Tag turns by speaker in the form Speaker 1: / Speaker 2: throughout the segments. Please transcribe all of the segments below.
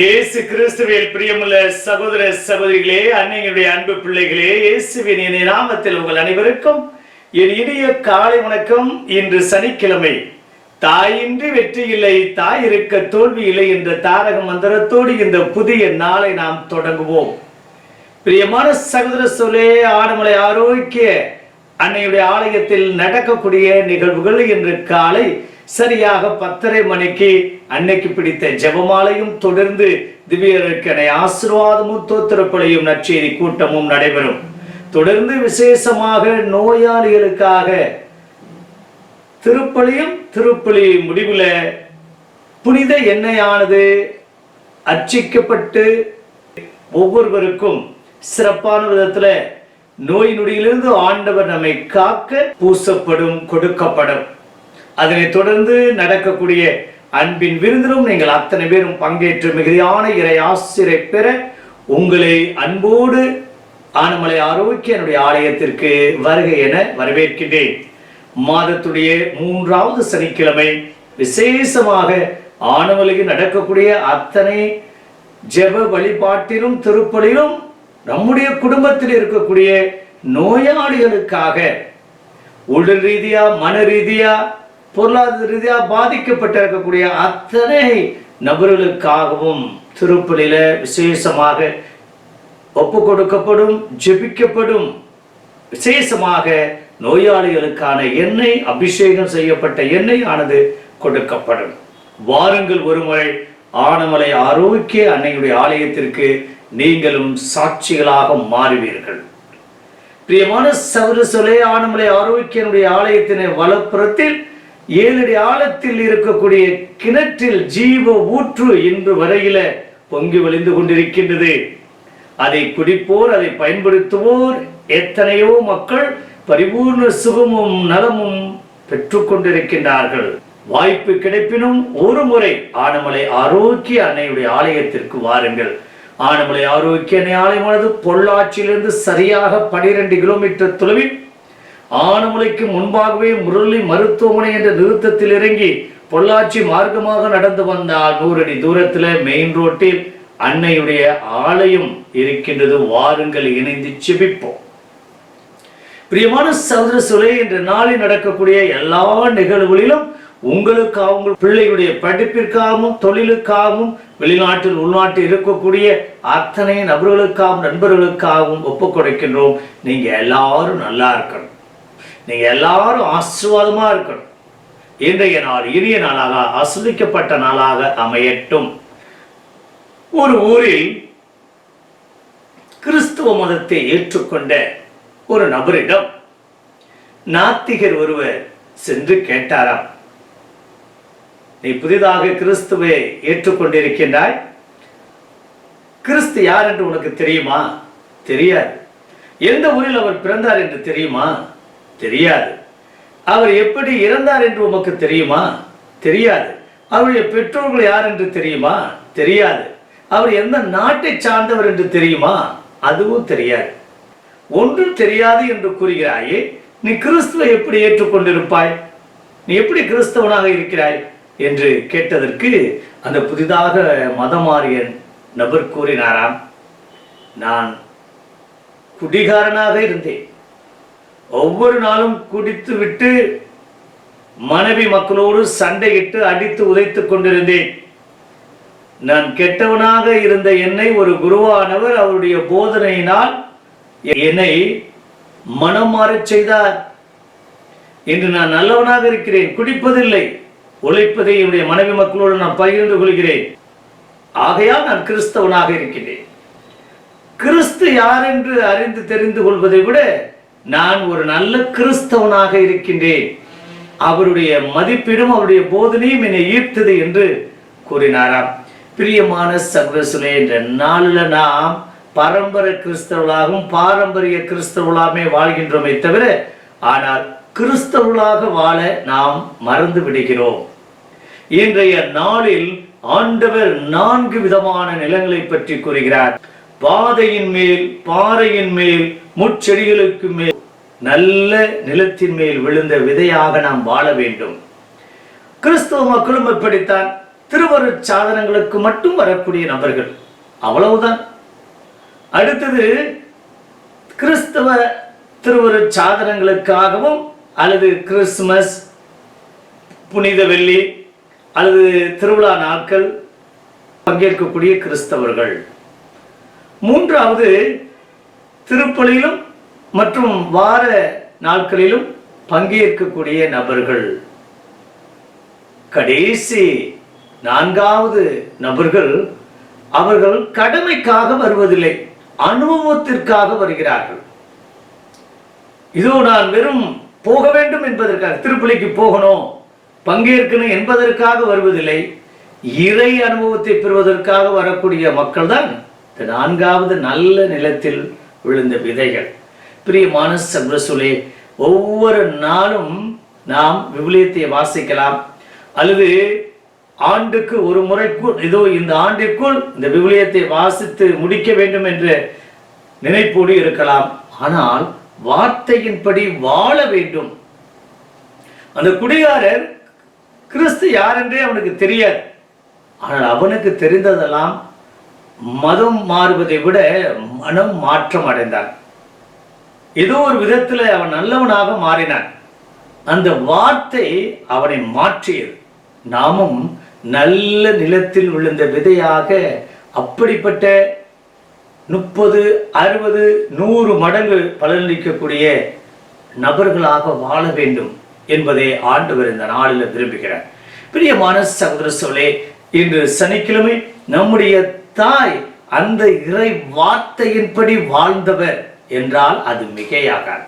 Speaker 1: இயேசு கிறிஸ்துவில் பிரியமுள்ள சகோதர சகோதரிகளே அன்னையுடைய அன்பு பிள்ளைகளே இயேசுவின் என் நாமத்தில் உங்கள் அனைவருக்கும் என் இனிய காலை வணக்கம். இன்று சனிக்கிழமை. தாயின்றி வெற்றி இல்லை தாய் இருக்க தோல்வி இல்லை என்ற தாரக மந்திரத்தோடு இந்த புதிய நாளை நாம் தொடங்குவோம். பிரியமான சகோதர சொல்லே ஆடமலை ஆரோக்கிய அன்னையுடைய ஆலயத்தில் நடக்கக்கூடிய நிகழ்வுகள் இன்று காலை சரியாக பத்தரை மணிக்கு அன்னைக்கு பிடித்த ஜெபமாலையும் தொடர்ந்து திவ்யருக்கனை ஆசிர்வாதமும் தோத்திரப்பலையும் நற்செய்தி கூட்டமும் நடைபெறும். தொடர்ந்து விசேஷமாக நோயாளிகளுக்காக திருப்பலியும் திருப்பலி முடிவுல புனித எண்ணெயானது அர்ச்சிக்கப்பட்டு ஒவ்வொருவருக்கும் சிறப்பான விதத்துல நோய் நொடியிலிருந்து ஆண்டவர் நம்மை காக்க பூசப்படும் கொடுக்கப்படும். அதனைத் தொடர்ந்து நடக்கக்கூடிய அன்பின் விருந்திலும் நீங்கள் அத்தனை பேரும் பங்கேற்று மிகுதியான இறை ஆசிரை பெற உங்களை அன்போடு ஆனமலை ஆரோக்கிய என்னுடைய ஆலயத்திற்கு வருகை என வரவேற்கின்றேன். மாதத்துடைய மூன்றாவது சனிக்கிழமை விசேஷமாக ஆனமலையில் நடக்கக்கூடிய அத்தனை ஜெப வழிபாட்டிலும் திருப்பலிலும் நம்முடைய குடும்பத்தில் இருக்கக்கூடிய நோயாளிகளுக்காக உடல் ரீதியா மன ரீதியா பொருளாதார ரீதியாக பாதிக்கப்பட்டிருக்கக்கூடிய அத்தனை நபர்களுக்காகவும் திருப்பலியில விசேஷமாக ஒப்பு கொடுக்கப்படும் ஜெபிக்கப்படும். விசேஷமாக நோயாளிகளுக்கான எண்ணெய் அபிஷேகம் செய்யப்பட்ட எண்ணெய் ஆனது கொடுக்கப்படும். வாருங்கள் ஒருமுறை ஆனமலை ஆரோக்கிய அன்னையுடைய ஆலயத்திற்கு நீங்களும் சாட்சிகளாக மாறுவீர்கள். பிரியமான சகோதர ஆனமலை ஆரோக்கியனுடைய ஆலயத்தினை வலப்புறத்தில் ஏழடி ஆழத்தில் இருக்கக்கூடிய கிணற்றில் ஜீவ ஊற்று இன்று வரையில பொங்கி வழிந்து கொண்டிருக்கின்றது. அதை குடிப்போர் அதை பயன்படுத்துவோர் எத்தனையோ மக்கள் பரிபூர்ண சுகமும் நலமும் பெற்றுக்கொண்டிருக்கின்றார்கள் வாய்ப்பு கிடைப்பினும் ஒரு முறை ஆனமலை ஆரோக்கிய அன்னையுடைய ஆலயத்திற்கு வாருங்கள். ஆனமலை ஆரோக்கிய அன்னை ஆலயமானது பொள்ளாச்சியிலிருந்து சரியாக பனிரெண்டு கிலோமீட்டர் தொலைவில் ஆனமுலைக்கு முன்பாகவே முரளி மருத்துவமனை என்ற நிறுத்தத்தில் இறங்கி பொள்ளாச்சி மார்க்கமாக நடந்து வந்தால் நூறடி தூரத்துல மெயின் ரோட்டில் அன்னையுடைய ஆலயம் இருக்கின்றது. வாருங்கள் இணைந்து செபிப்போம். பிரியமான சதுர சுலை என்ற நாளில் நடக்கக்கூடிய எல்லா நிகழ்வுகளிலும் உங்களுக்காகவும் உங்கள் பிள்ளையுடைய படிப்பிற்காகவும் தொழிலுக்காகவும் வெளிநாட்டில் உள்நாட்டில் இருக்கக்கூடிய அத்தனை நபர்களுக்காகவும் நண்பர்களுக்காகவும் ஒப்புக் கொடுக்கின்றோம். நீங்க எல்லாரும் நல்லா இருக்கணும். நீங்கள் எல்லாரும் ஆசீர்வாதமா இருக்கணும். இன்றைய நாள் இனிய நாளாக ஆஸ்வதிக்கப்பட்ட நாளாக அமையட்டும். ஒரு ஊரில் கிறிஸ்துவ மதத்தை ஏற்றுக்கொண்ட ஒரு நபரிடம் நாத்திகர் ஒருவர் சென்று கேட்டாராம். நீ புதிதாக கிறிஸ்துவை ஏற்றுக்கொண்டிருக்கின்றாய்? கிறிஸ்து யார் என்று உனக்கு தெரியுமா? தெரியாது. எந்த ஊரில் அவர் பிறந்தார் என்று தெரியுமா? தெரியாது. அவர் எப்படி இறந்தார் என்று உமக்கு தெரியுமா? தெரியாது. அவருடைய பெற்றோர்கள் யார் என்று தெரியுமா? தெரியாது. அவர் எந்த நாட்டை சார்ந்தவர் என்று தெரியுமா? அதுவும் தெரியாது. ஒன்றும் தெரியாது என்று கூறுகிறாயே நீ கிறிஸ்துவை எப்படி ஏற்றுக்கொண்டிருப்பாய்? நீ எப்படி கிறிஸ்தவனாக இருக்கிறாய்? என்று கேட்டதற்கு அந்த புதிதாக மதம் நபர் கூறினாராம் நான் குடிகாரனாக இருந்தேன். ஒவ்வொரு நாளும் குடித்து விட்டு மனைவி மக்களோடு சண்டையிட்டு அடித்து உதைத்துக் கொண்டிருந்தேன். நான் கெட்டவனாக இருந்த என்னை ஒரு குருவானவர் அவருடைய போதனையினால் என்னை மனம் மாறச் செய்தார். இன்று நான் நல்லவனாக இருக்கிறேன் குடிப்பதில்லை உழைப்பதை என்னுடைய மனைவி மக்களோடு நான் பகிர்ந்து கொள்கிறேன். ஆகையால் நான் கிறிஸ்தவனாக இருக்கிறேன். கிறிஸ்து யார் என்று அறிந்து தெரிந்து கொள்வதை விட நான் ஒரு நல்ல கிறிஸ்தவனாக இருக்கின்றேன். அவருடைய மதிப்பீடும் அவருடைய போதனையும் என்னை ஈர்த்தது என்று கூறினாராம். பிரியமான சகோதரே என்ற நாளில் நாம் பரம்பரை கிறிஸ்தவர்களாகவும் பாரம்பரிய கிறிஸ்தவர்களாமே வாழ்கின்றோமே தவிர ஆனால் கிறிஸ்தவர்களாக வாழ நாம் மறந்து விடுகிறோம். இன்றைய நாளில் ஆண்டவர் நான்கு விதமான நிலங்களை பற்றி கூறுகிறார். பாதையின் மேல் பாறையின் மேல் முட்செடிகளுக்கு மேல் நல்ல நிலத்தின் மேல் விழுந்த விதையாக நாம் வாழ வேண்டும். கிறிஸ்தவ மக்களும் இப்படித்தான் திருவரு சாதனங்களுக்கு மட்டும் வரக்கூடிய நபர்கள். அவ்வளவுதான். அடுத்தது கிறிஸ்தவ திருவரு சாதனங்களுக்காகவும் அல்லது கிறிஸ்துமஸ் புனித வெள்ளி அல்லது திருவிழா நாட்கள் பங்கேற்கக்கூடிய கிறிஸ்தவர்கள். மூன்றாவது திருப்பலியிலும் மற்றும் வார நாட்களிலும் பங்கேற்கக்கூடிய நபர்கள். கடைசி நான்காவது நபர்கள் அவர்கள் கடமைக்காக வருவதில்லை அனுபவத்திற்காக வருகிறார்கள். இதோ நான் வெறும் போக வேண்டும் என்பதற்காக திருப்பலிக்கு போகணும் பங்கேற்கணும் என்பதற்காக வருவதில்லை இறை அனுபவத்தை பெறுவதற்காக வரக்கூடிய மக்கள் தான் இந்த நான்காவது நல்ல நிலத்தில் விழுந்த விதைகள். பிரியமான சப்ரசுலே ஒவ்வொரு நாளும் நாம் விவிலியத்தை வாசிக்கலாம். அல்லது ஆண்டுக்கு ஒரு முறைக்குள் இதோ இந்த ஆண்டிற்குள் இந்த விவிலியத்தை வாசித்து முடிக்க வேண்டும் என்ற நினைப்போடு இருக்கலாம். ஆனால் வார்த்தையின்படி வாழ வேண்டும். அந்த குடிகாரர் கிறிஸ்து யார் என்றே அவனுக்கு தெரியாது. ஆனால் அவனுக்கு தெரிந்ததெல்லாம் மதம் மாறுவதை விட மனம் மாற்றம் அடைந்தான் ஏதோ ஒரு விதத்தில் அவன் நல்லவனாக மாறினான். அந்த வார்த்தை அவனை மாற்றியது. நாமும் நல்ல நிலத்தில் விழுந்த விதையாக அப்படிப்பட்ட முப்பது அறுபது நூறு மடங்கு பலனளிக்கக்கூடிய நபர்களாக வாழ வேண்டும் என்பதை ஆண்டவர் இந்த நாளில் விரும்புகிறார். பிரியமான சகோதர சோழே இன்று சனிக்கிழமை நம்முடைய தாய் அந்த இறை வார்த்தையின்படி வாழ்ந்தவர் என்றால் அது மிகையாகாது.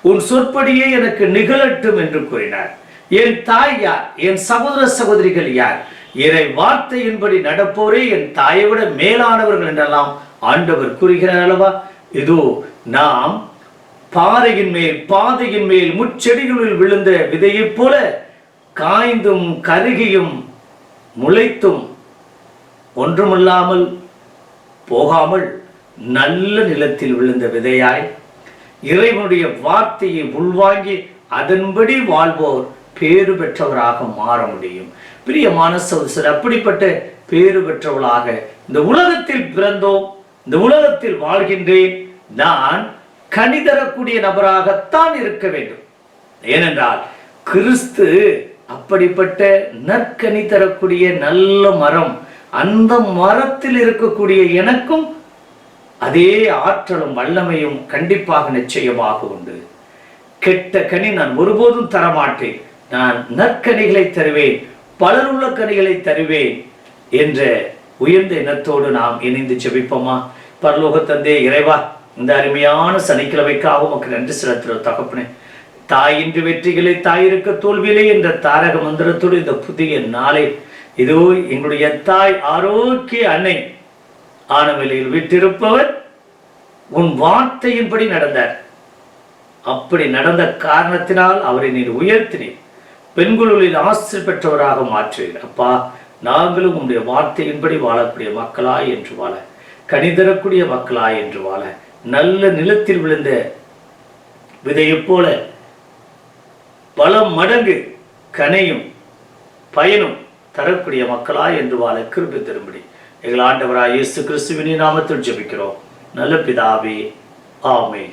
Speaker 1: உன் சொற்படியே எனக்கு நிகழட்டும் என்று கூறினார். என் தாய் யார்? என் சகோதர சகோதரிகள் யார்? இறை வார்த்தையின்படி நடப்போரே என் தாயை விட மேலானவர்கள் என்றெல்லாம் ஆண்டவர் கூறுகிறார் அல்லவா? இதோ நாம் பாறையின் மேல் பாதையின் மேல் முச்செடிகளில் விழுந்த விதையைப் போல காய்ந்தும் கருகியும் முளைத்தும் ஒன்றுமில்லாமல் போகாமல் நல்ல நிலத்தில் விழுந்த விதையாய் இறைவனுடைய வார்த்தையை உள்வாங்கி அதன்படி வாழ்வோர் பேறு பெற்றவராக மாற முடியும். பிரியமான சகோதரர் அப்படிப்பட்ட பேறு பெற்றவளாக இந்த உலகத்தில் பிறந்தோம் இந்த உலகத்தில் வாழ்கின்றேன். நான் கனி தரக்கூடிய நபராகத்தான் இருக்க வேண்டும். ஏனென்றால் கிறிஸ்து அப்படிப்பட்ட நற்கனி தரக்கூடிய நல்ல மரம் அந்த மரத்தில் இருக்கக்கூடிய எனக்கும் அதே ஆற்றலும் வல்லமையும் கண்டிப்பாக நிச்சயமாக உண்டு. கெட்ட கனி நான் ஒருபோதும் தரமாட்டேன். நான் நற்கனிகளை தருவேன் பலருள்ள கனிகளை தருவேன் என்ற உயர்ந்த எண்ணத்தோடு நாம் இணைந்து செபிப்போமா பரலோக தந்தே இறைவா இந்த அருமையான சனிக்கிழமைக்காக உமக்கு நன்றி செலுத்துகிற தகப்பனே. தாயின்றி வெற்றிகளை தாயிருக்க தோல்வியிலே என்ற தாரக மந்திரத்தோடு இந்த புதிய நாளை இதோ எங்களுடைய தாய் ஆரோக்கிய அன்னை. ஆனவிலையில் விட்டிருப்பவர் உன் வார்த்தையின்படி நடந்தார். அப்படி நடந்த காரணத்தினால் அவரை நீர் உயர்த்தினேன் பெண்களுளில் ஆசிரியர் பெற்றவராக மாற்றுவீர் அப்பா நாங்களும் உங்களுடைய வார்த்தையின்படி வாழக்கூடிய மக்களாய் என்று வாழ கனிதரக்கூடிய மக்களாய் என்று வாழ நல்ல நிலத்தில் விழுந்த விதையைப் போல பல மடங்கு கனையும் பயனும் தரக்கூடிய மக்களாய் என்று வாழ கிருபி திரும்படி. எங்கள் ஆண்டவராய் இயேசு கிறிஸ்துவினி நாமத்தில் ஜெபிக்கிறோம். நல்ல பிதாவே ஆமே